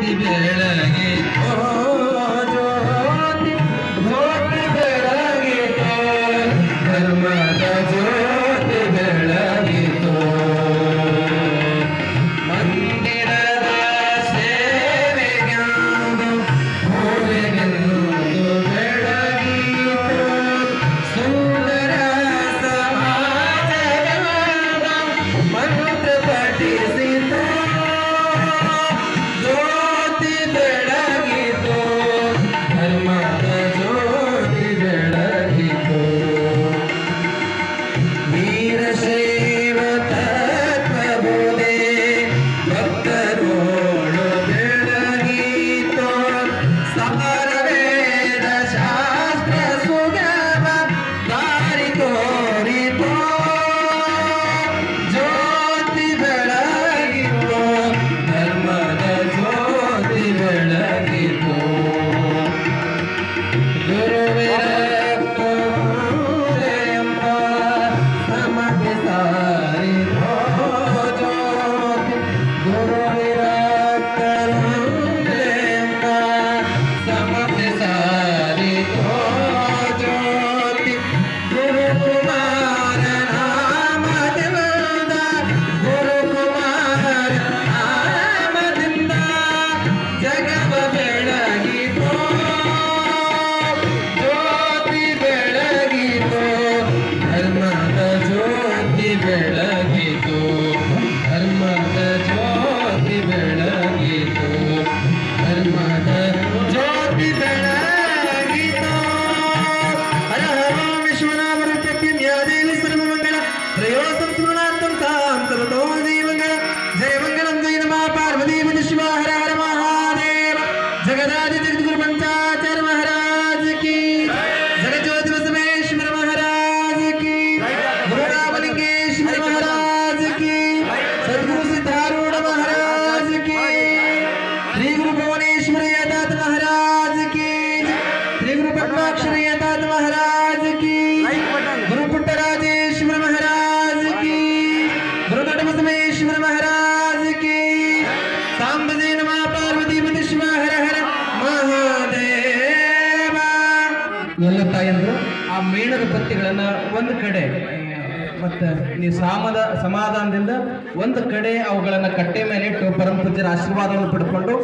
ಜ್ಯೋತಿ ಬೆಳಗಿತು ಜ್ಯೋತಿ Amen. దేవతం తిరునాథం కాంతమతో దేవంగళ జయమంగళం జయ నమా పార్వతీ శివ హర హర మహాదేవ జగదాది జగద్గురు పంచాచార మహారాజ్కి జగజ్యోతి వసమేశ్వర మహారాజ్కి గురురామలింగేశ్వర మహారాజ్కి సద్గురు సిద్ధారూఢ మహారాజ్కి శ్రీ గురు భువనేశ్వర యథాత్ మహారాజ్కి శ్రీ గురు పద్మాక్షర యథాత్ మహారాజ్ ಪರಮಸಮೇಶ್ವರ ಮಹಾರಾಜ ಕಿ ಸಾಂಬಜಿ ನಮ, ಪಾರ್ವತಿ ಪತಿ ಶಿವ, ಹರ ಹರ ಮಹಾದೇವ. ಎಲ್ಲ ತಾಯಂದ್ರು, ಆ ಮೇಣದ ಬತ್ತಿಗಳನ್ನ ಒಂದು ಕಡೆ, ಮತ್ತೆ ಈ ಸಾಮದ, ಸಮಾಧಾನದಿಂದ ಒಂದು ಕಡೆ ಅವುಗಳನ್ನ ಕಟ್ಟೆ ಮೇಲೆ ಇಟ್ಟು ಪರಮ ಪೂಜ್ಯರ ಆಶೀರ್ವಾದವನ್ನು ಪಡ್ಕೊಂಡು